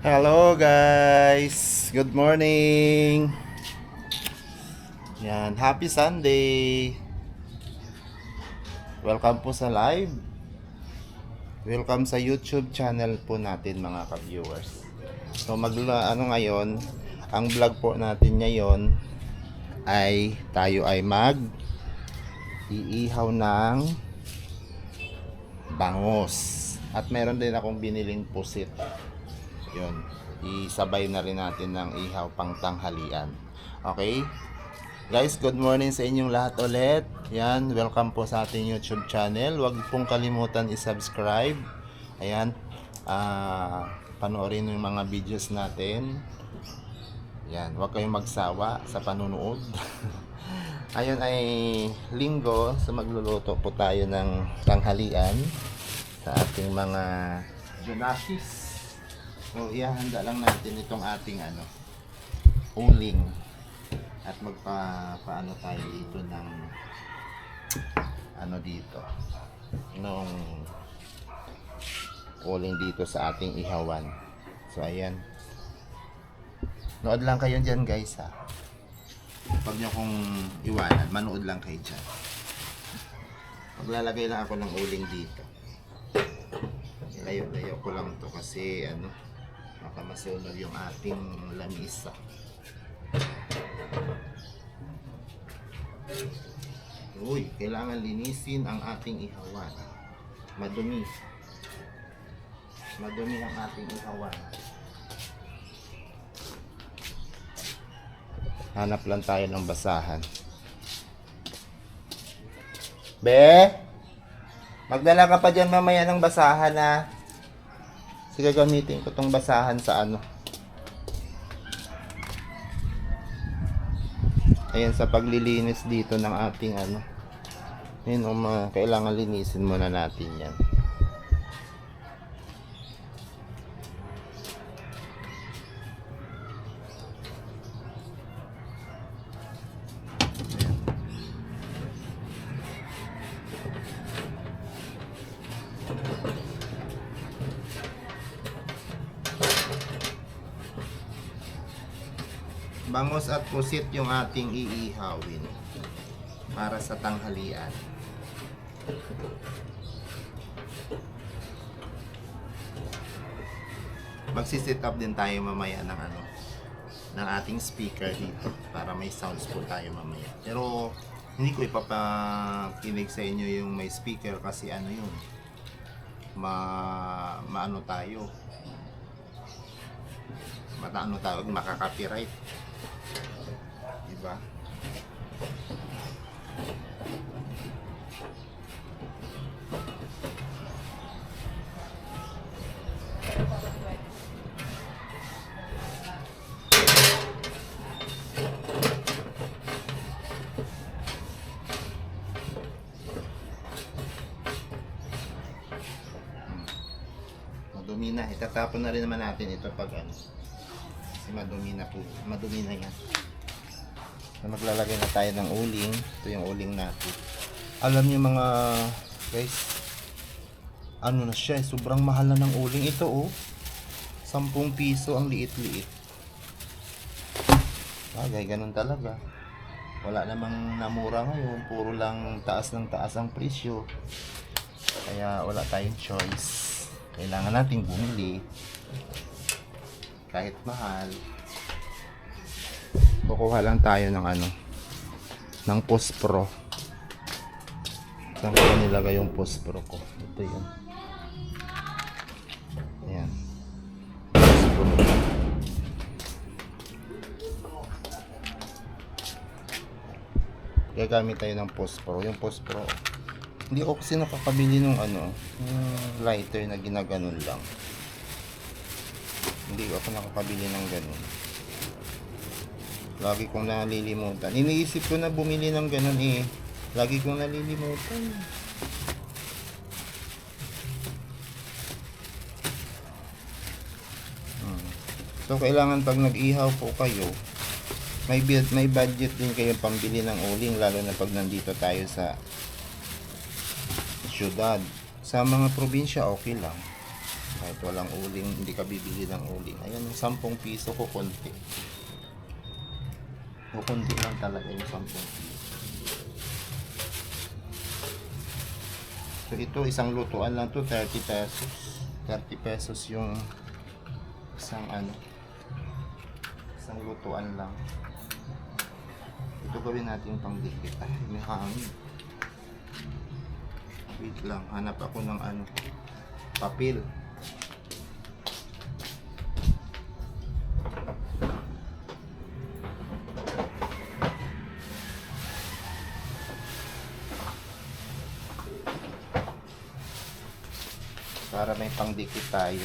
Hello guys! Good morning! Yan, happy Sunday! Welcome po sa live. Welcome sa YouTube channel po natin mga ka-viewers. So mag ano ngayon, ang vlog po natin ngayon ay tayo ay mag iihaw ng bangos. At meron din akong biniling pusit. Yun. Isabay na rin natin ng ihaw pang tanghalian. Okay? Guys, good morning sa inyong lahat ulit. Yan, welcome po sa ating YouTube channel. Huwag pong kalimutan i-subscribe. Ayan. Ah, panoorin yung mga videos natin. Yan, huwag kayong magsawa sa panunood. Ayun ay linggo, so magluluto po tayo ng tanghalian sa ating mga junakis. So, ihahanda lang natin itong ating ano, uling. At magpa paano tayo dito ng ano dito nung uling dito sa ating ihawan. So, ayan. Nood lang kayo dyan guys ha. Huwag niyo kong iwanan. Manood lang kayo dyan. Maglalagay lang ako ng uling dito. Layo-layo ko lang to kasi ano, baka masunog yung ating lamisa. Uy, kailangan linisin ang ating ihawan. Madumi. Madumi ang ating ihawan. Hanap lang tayo ng basahan. Be! Magdala ka pa dyan mamaya ng basahan ha. Sige gamitin ko tong basahan sa ano. Ayan sa paglilinis dito ng ating ano. Yun, um, kailangan linisin muna natin yan. Bangos at pusit yung ating iihawin para sa tanghalian. Magsi-set up din tayo mamaya ng ano ng ating speaker dito para may sounds po tayo mamaya. Pero hindi ko ipapakinig sa inyo yung may speaker kasi ano yun ma maano tayo mataano tayo makaka-copyright diba? Madumi na. Itatapon na rin naman natin ito pag ano. Kasi madumi na po. Madumi na yan so, maglalagay na tayo ng uling. Ito yung uling natin. Alam niyo mga guys ano na siya eh, sobrang mahal na ng uling. Ito oh. 10 piso ang liit-liit. Bagay ganun talaga. Wala namang namura ngayon. Puro lang taas ng taas ang presyo. Kaya wala tayong choice. Kailangan nating bumili. Kahit mahal kukuha lang tayo ng ano ng pospro saan ko nilagay yung pospro ko? Ito yun. Ayan. Pospro gagamit tayo ng pospro yung pospro hindi ako kasi nakakabili ng ano yung lighter na ginaganon lang. Hindi ako nakakabili ng ganun lagi kong nalilimutan iniisip ko na bumili ng ganun eh lagi kong nalilimutan Hmm. so kailangan pag nag-ihaw po kayo may, may budget din kayo pambili ng uling lalo na pag nandito tayo sa syudad. Sa mga probinsya, okay lang. Kahit walang uling, hindi ka bibili ng uling. Ayan, yung 10 piso ko konti. Kukunti lang talaga yung 10 piso. So ito, isang lutuan lang to 30 pesos. 30 pesos yung isang ano, isang lutuan lang. Ito gawin natin pang dikit. Ay, may hangin. Wait lang, hanap ako ng ano, papel. Pangdikit tayo.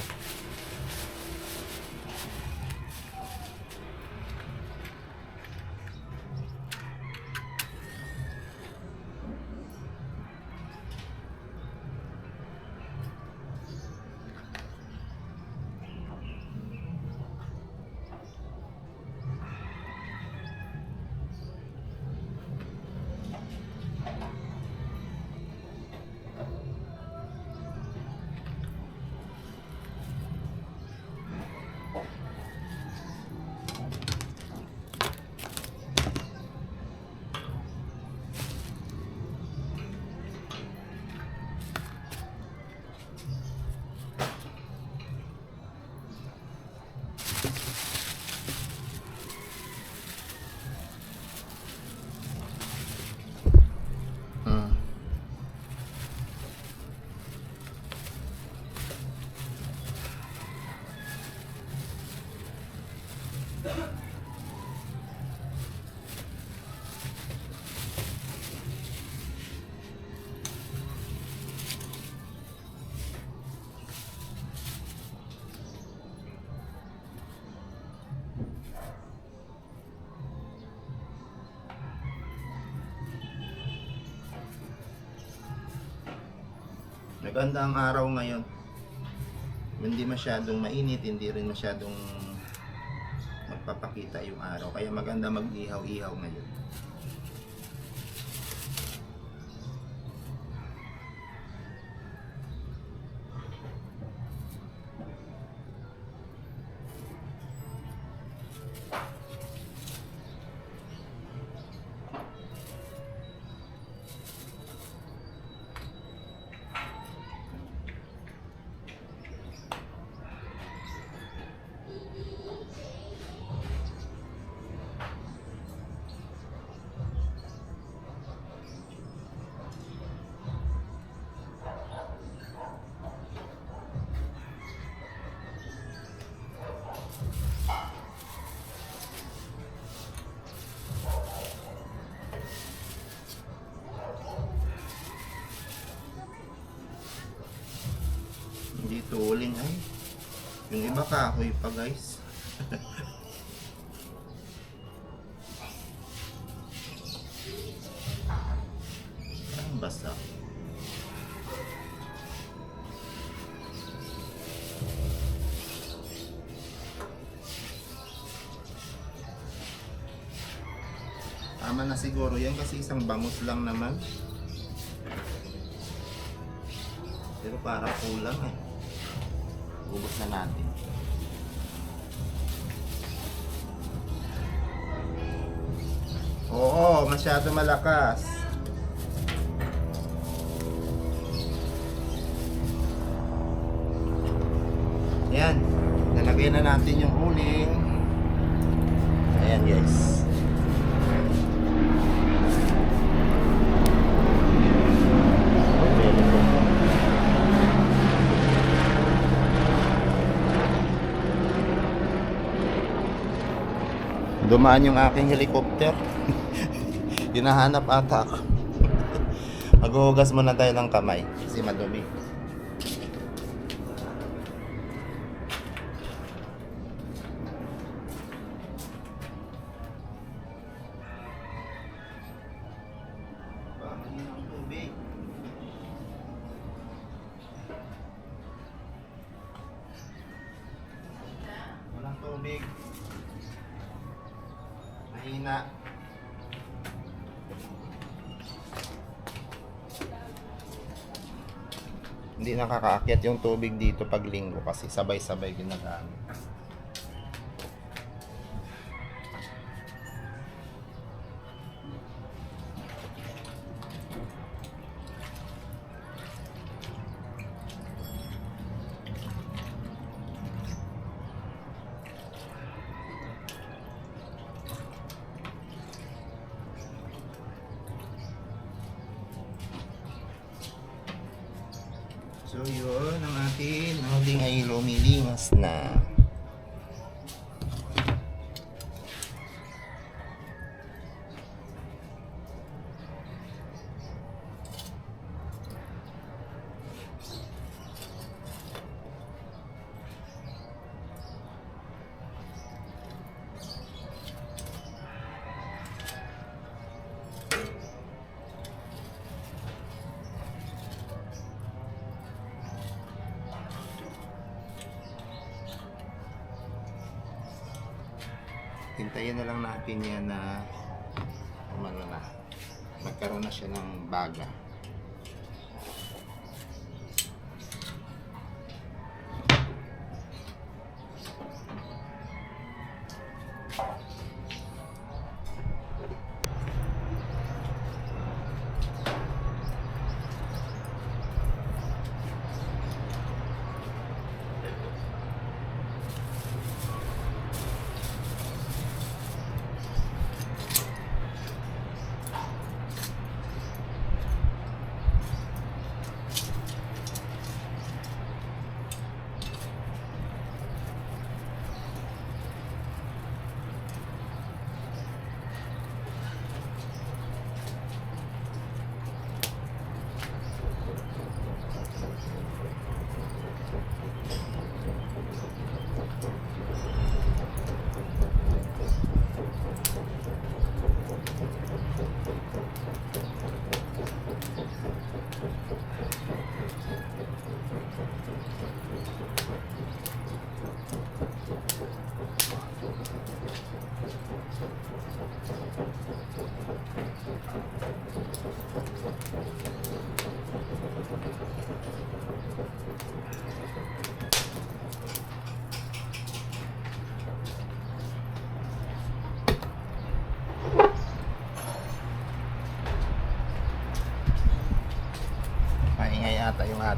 Maganda ang araw ngayon. Hindi masyadong mainit, hindi rin masyadong magpapakita yung araw. Kaya maganda mag-ihaw-ihaw ngayon. Yung iba kahoy pa guys. Ang basa. Tama na siguro yan kasi isang bangus lang naman. Pero para kulang eh. Ubus na natin. Oo, masyado malakas. Yan. Nalagay na natin yung uling. Ayan guys. Dumaan yung aking helicopter. Hinahanap ata ako. Maghuhugas muna tayo ng kamay kasi madumi. Walang tubig. Mahina. Hindi nakakaakyat yung tubig dito pag linggo kasi sabay-sabay ginagamit. Hintayin na lang natin yan na umano na. Magkaroon na siya ng baga.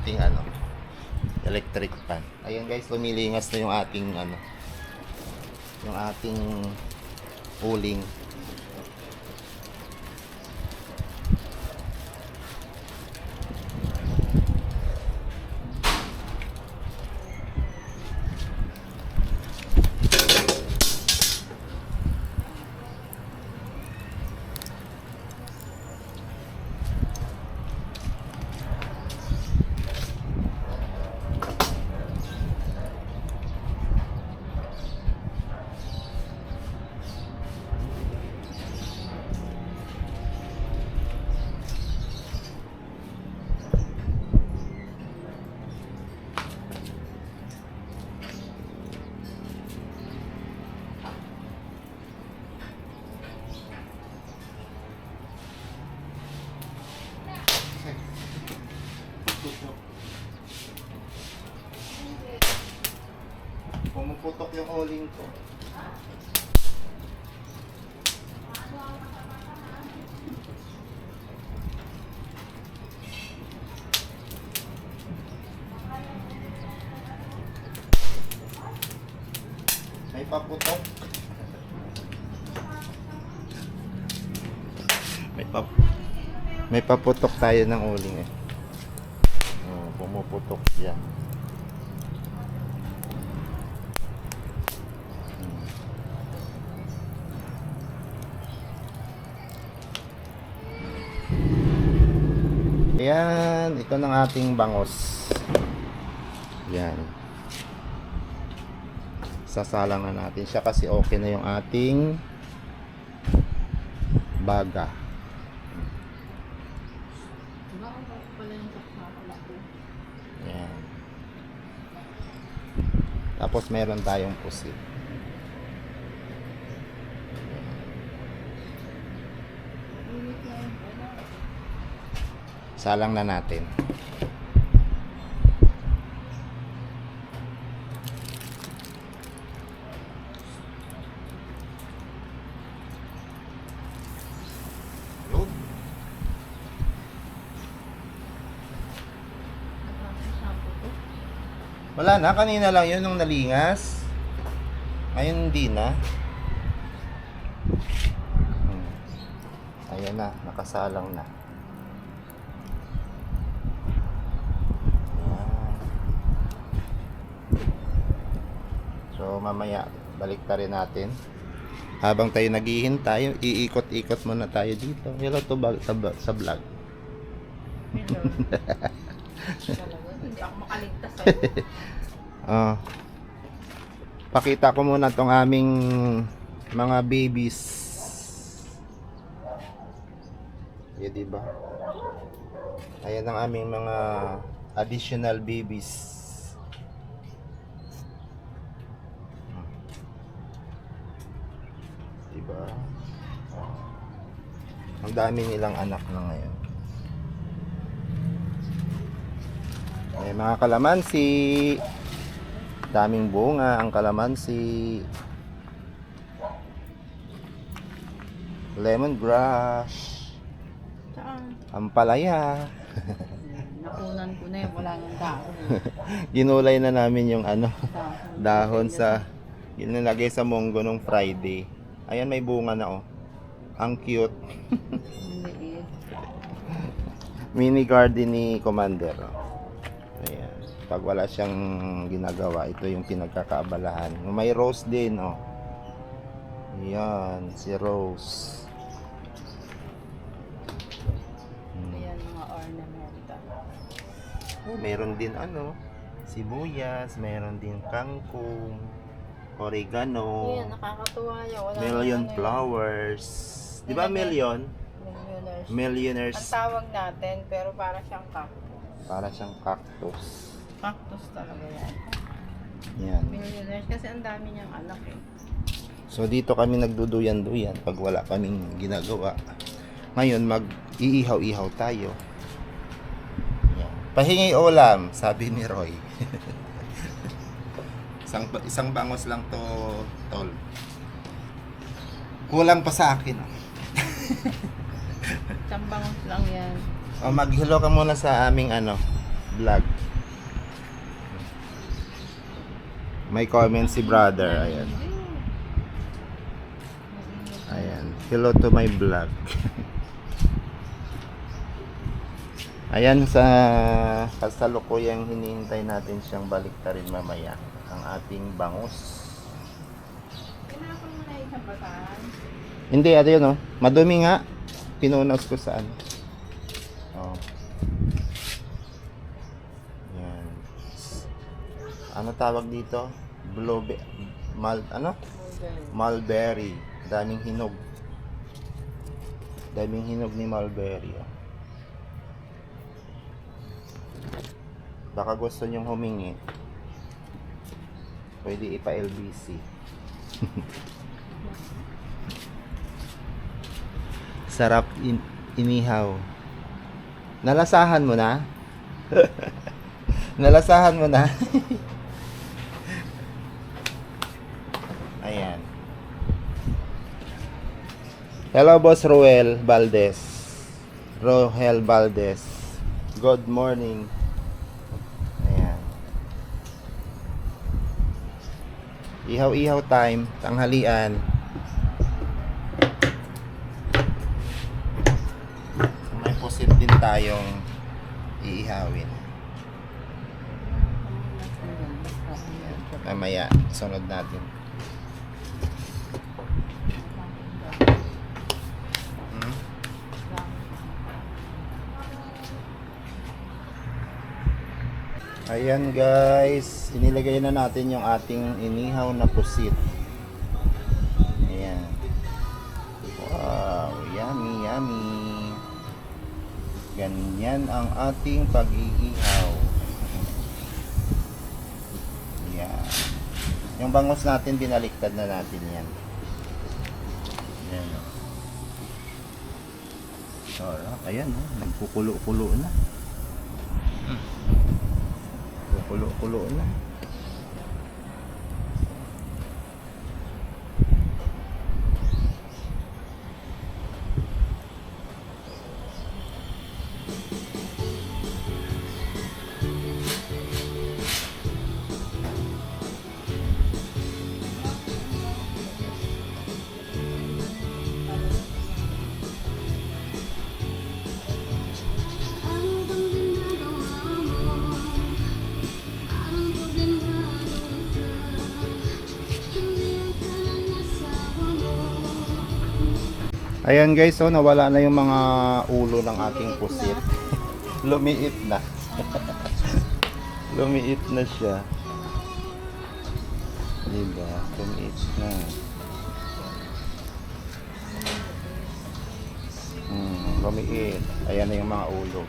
Ating ano electric fan. Ayun guys, lumilingas na yung ating ano yung ating uling. Uling ko. May paputok. May pap May paputok tayo ng uling eh. Oh, pumuputok siya. Ito ng ating bangos. Yan. Sasalang na natin siya kasi okay na yung ating baga. Yan. Tapos meron tayong pusit. salang na natin Wala na, kanina lang yun nung nalingas. Ngayon hindi na. Hmm. Ayan na, nakasalang na. Mamaya, balik pa rin natin. Habang tayo naghihintay, iikot-ikot muna tayo dito. Hello to bag, sa, sa vlog. Hello. Hindi ako makaligtas sa'yo. Ah. pakita ko muna tong aming mga babies. Yeah, di ba? Ayan ang aming mga additional babies. Di ba? Ang dami nilang anak na ngayon. May mga kalamansi. Daming bunga ang kalamansi. Lemongrass. Saan? Ampalaya. Nakunan ko na yun, wala nang dahon. Ginulay na namin yung ano, Dahon. dahon sa ginalagay sa munggo nung Friday. Ayan may bunga na oh. Ang cute. Mini garden ni Commander. oh. Ayan. Pag wala siyang ginagawa, ito yung pinagkakaabalahan. May rose din, oh. Ayan, si Rose. Hmm. Ayan mga ornamenta. Oh, meron din ano, sibuyas, meron din kangkong, oregano, Ayan, nakakatuwa yan. Wala million ano flowers. Di ba million? yun, Millionaires. Millionaires. Ang tawag natin, pero para siyang cactus. Para siyang cactus. Cactus talaga yan. Yan. Millionaires kasi ang dami niyang anak eh. So dito kami nagduduyan-duyan pag wala kaming ginagawa. Ngayon mag-iihaw-ihaw tayo. Yan. Pahingi ulam, sabi ni Roy. isang isang bangos lang to, tol. Kulang pa sa akin. oh. Tsambangos lang yan. O mag-hello ka muna sa aming ano, vlog. May comment si brother, ayan. Ayan. Hello to my vlog. Ayan sa kasalukuyang hinihintay natin siyang baliktarin mamaya ang ating bangus. Kinakon mo na isang bataan. Hindi, ano yun oh. Madumi nga. Pinunas ko saan. Oh. Yan. Ano tawag dito? Blueberry. Mal, ano? Mulberry. Daming hinog. Daming hinog ni mulberry. Oh. Baka gusto nyong humingi. Pwede ipa-LBC. Sarap in inihaw. Nalasahan mo na? Nalasahan mo na? Ayan. Hello, Boss Roel Valdez. Rohel Valdez. Good morning. Ihaw-ihaw time, tanghalian. May pusit din tayong iihawin. Mamaya, sunod natin. Hmm? Ayan guys, inilagay na natin yung ating inihaw na pusit. Ayan. Wow, yummy, yummy. Ganyan ang ating pag-iihaw. Ayan. Yung bangus natin, binaliktad na natin yan. Ayan. Sarap. Ayan, oh, nagkukulo-kulo na. Kulo-kulo na. Ayan guys, so nawala na yung mga ulo ng ating pusit. Lumiit na. Lumiit na siya. Diba? Lumiit na. Hmm, lumiit. Ayan na yung mga ulo.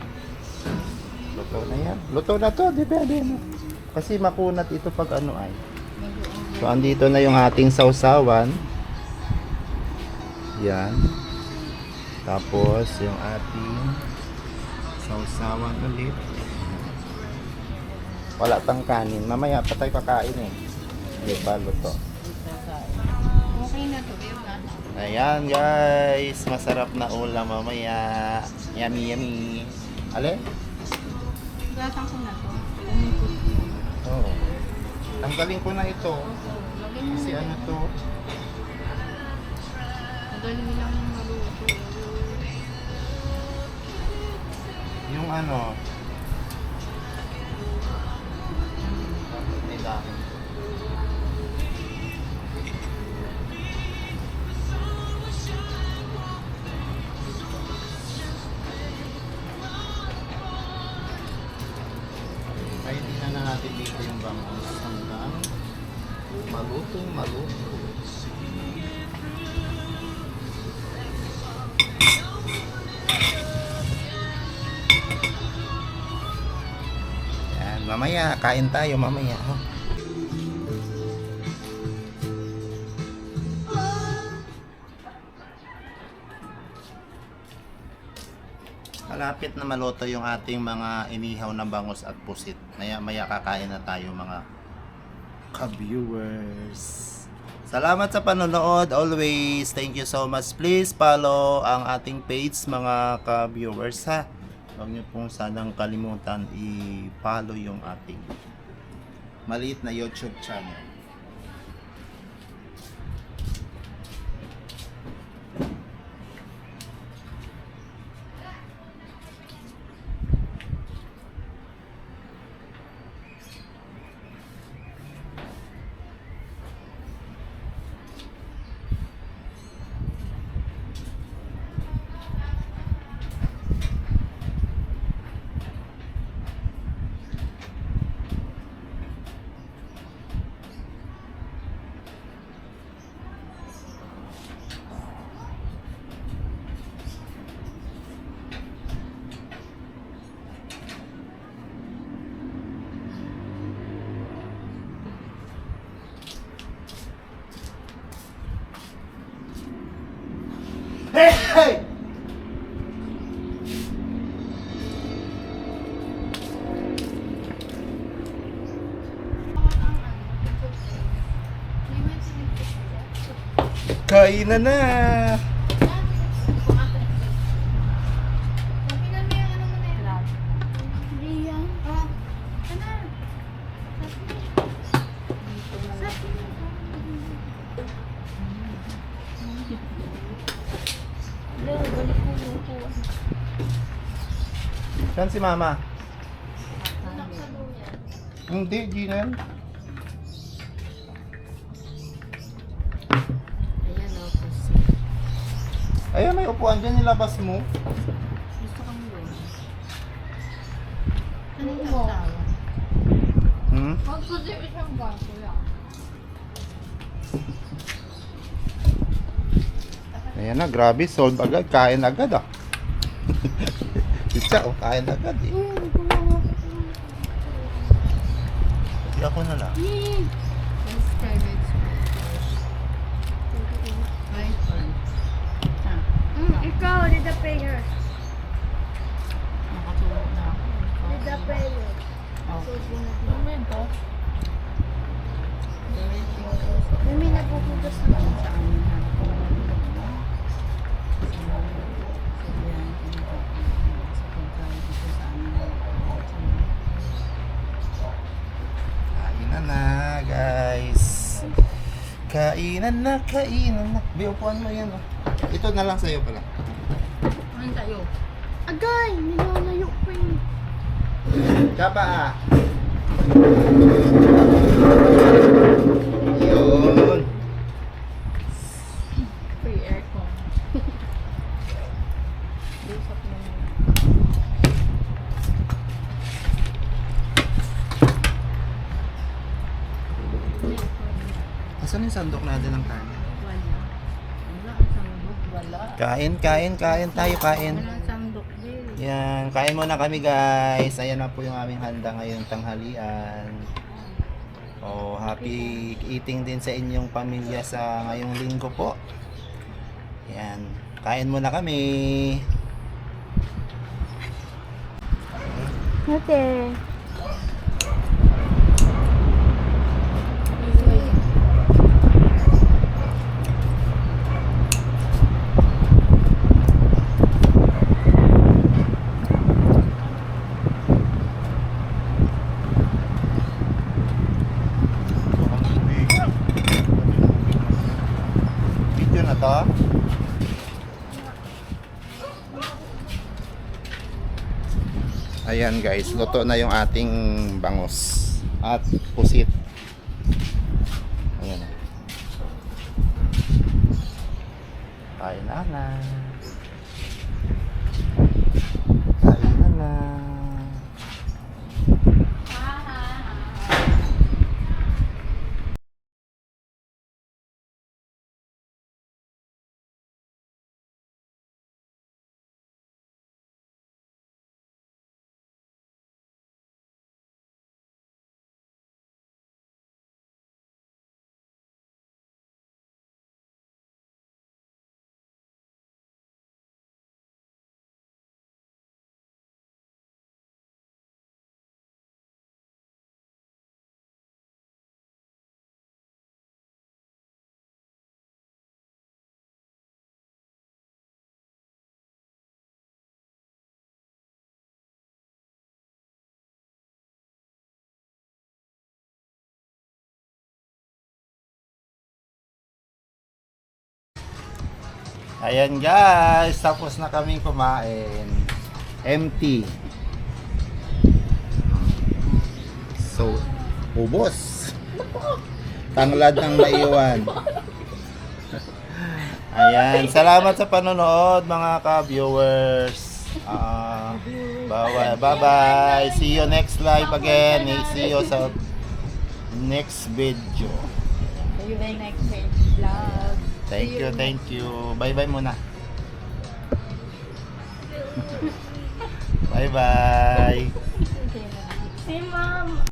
Luto na yan. Luto na to, di ba? Kasi makunat ito pag ano ay. So, andito na yung ating sausawan. Yan. Tapos, yung ating sausawan ulit. Wala pang kanin. Mamaya pa tayo kakain eh. Di ba, luto. Okay na to? Ayan guys, masarap na ulam mamaya. Yummy, yummy. Ale? Lasang ko na to. Oo. Tanggalin ko na ito. Kasi ano to? Madali lang Yung ano? Nila. Mamaya, kain tayo mamaya. ha? Malapit na maluto yung ating mga inihaw na bangus at pusit. Maya maya kakain na tayo mga ka-viewers. Salamat sa panonood always. Thank you so much. Please follow ang ating page mga ka-viewers ha. Huwag niyo pong sanang kalimutan i-follow yung ating maliit na YouTube channel. Kainan na! Saan si mama? Hindi, Gina. Ayun, may upuan dyan, nilabas mo. Gusto kong yun. Ano yung asawa? Hmm? Huwag ko din isang baso yan. Ayan na, grabe, solve agad. Kain agad ah. Pizza, oh, kain agad eh. Hindi ako na lang. Let's try this. Ay, fun. Ah, Mm, ikaw, did the prayer. nakatulog na ako. Did the prayer. Oh. Very thankful. Mami, napupugas na ako. Sa amin ko na po. Guys. Kainan na, kainan na. Bi, upuan mo yan oh. Ito na lang sa'yo pala sa'yo. Agay, nilalayo ko eh. Kapa ah. Yun. Free aircon. Usap mo na. Asan yung sandok natin ng kanin? Kain, kain, kain tayo, kain. Yan, kain muna kami guys. Ayan na po yung aming handa ngayong tanghalian. Oh, happy eating din sa inyong pamilya sa ngayong linggo po. Yan, kain muna kami. Ate. Video na to. Ayan guys, luto na yung ating bangos at pusit. Ayan. Kain na na. Kain na na. Ayan guys, tapos na kami kumain. Empty. So, ubos. Tanglad ng naiwan. Ayan, salamat sa panonood mga ka-viewers. Ah, bye bye. See you next live again. See you sa next video. See you next. Thank you, thank you. Bye-bye muna. Bye-bye. Si mom.